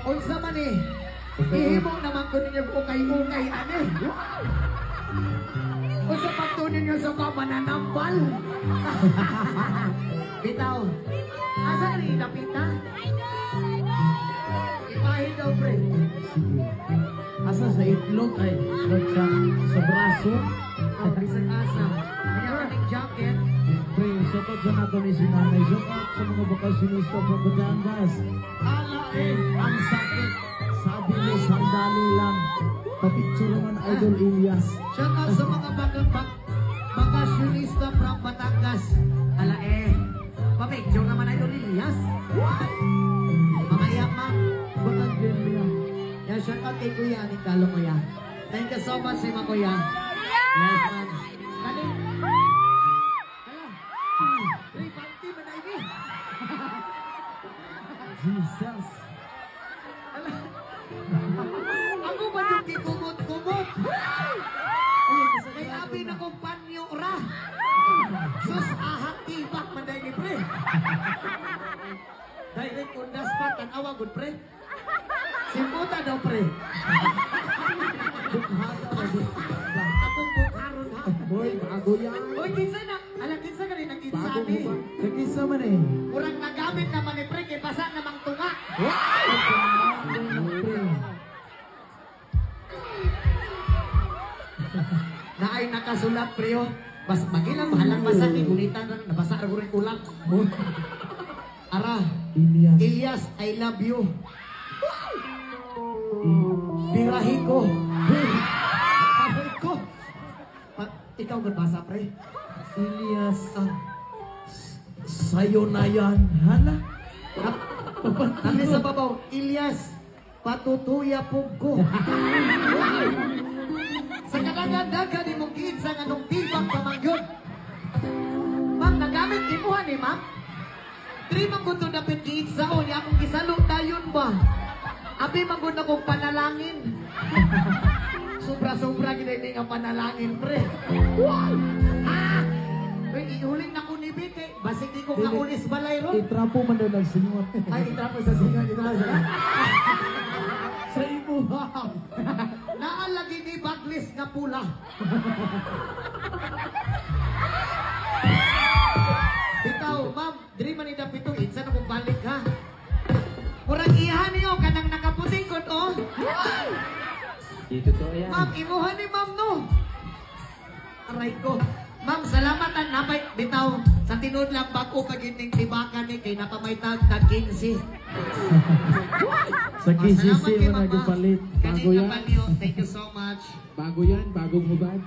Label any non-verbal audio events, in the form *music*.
Unsa man eh. Ihimo naman ko ninyo ukay-ukay ane. Unsa pa to ninyo sa pamananampal? *laughs* Bitaw. Asa rin napita? Ipahin daw, pre. Asa sa itlog ay itlog sa, sa braso. Oh, bisan asa. Kaya jacket. Pre, support sa nato ni sinanay. Support sa mga bakasyonista sa Batangas. Sandali lang. Papicture naman Idol Elias. Shout out sa mga bak bakasyonista from Batangas. Ala eh. Papicture naman ay Elias. Mamaya, ma'am. Batang Delia. Yan, shout out kay Kuya, aning kalo Kuya. Thank you so much, Sima Kuya. Yes, ma'am. Kani? Ala. Hey, panty ini? Jesus. Direct undas pa, tanawa good pre. Simputa daw pre. Akong bukharon ha. Boy, bago yan. Uy, kinsa na? Ala, kinsa ka rin ang kinsa Bago ni? Nagkisa man eh. Kurang nagamit naman ni pre, kay basa namang tunga. Pre. Na ay nakasulat pre, oh. Bas, magilang mahalang basa ni gulitan na nabasa rin kulang. Ara, Elias. Elias, I love you. Birahi ko. Birahi ko. Pa- ikaw basa pre? Elias. Ah, Sa'yo na yan. Hala. Kami sa babaw, Ilyas, patutuya po ko. sa kadagadaga ni mong kiit sa anong tibak pamanggyon. Ma'am, nagamit imuhan ni ma'am. Diri man ko to dapit kiit sa o, niya akong kisalo dayon ba? Abi man ko na kong panalangin. *laughs* Sobra-sobra gina nga panalangin, pre. Ah! Uy, ihuling na ko ni Bike. Basig di ko kaulis balay ron. Itrapo man daw ng singot. *laughs* Ay, itrapo sa sinyo, itrapo sa *laughs* Sa imuhang. Naalagi ni Baglis nga pula. Dito to yan. Ma'am, imuha ni ma'am no. Aray ko. Ma'am, salamat ang napay bitaw. Sa tinod lang bako kagiting tibakan ni kay napamaytag tag *laughs* 15. Sa Ah, KCC salamat kay mo Mama. nagpalit. Bago yan. Thank you so much. Bago yan. Bagong hubad.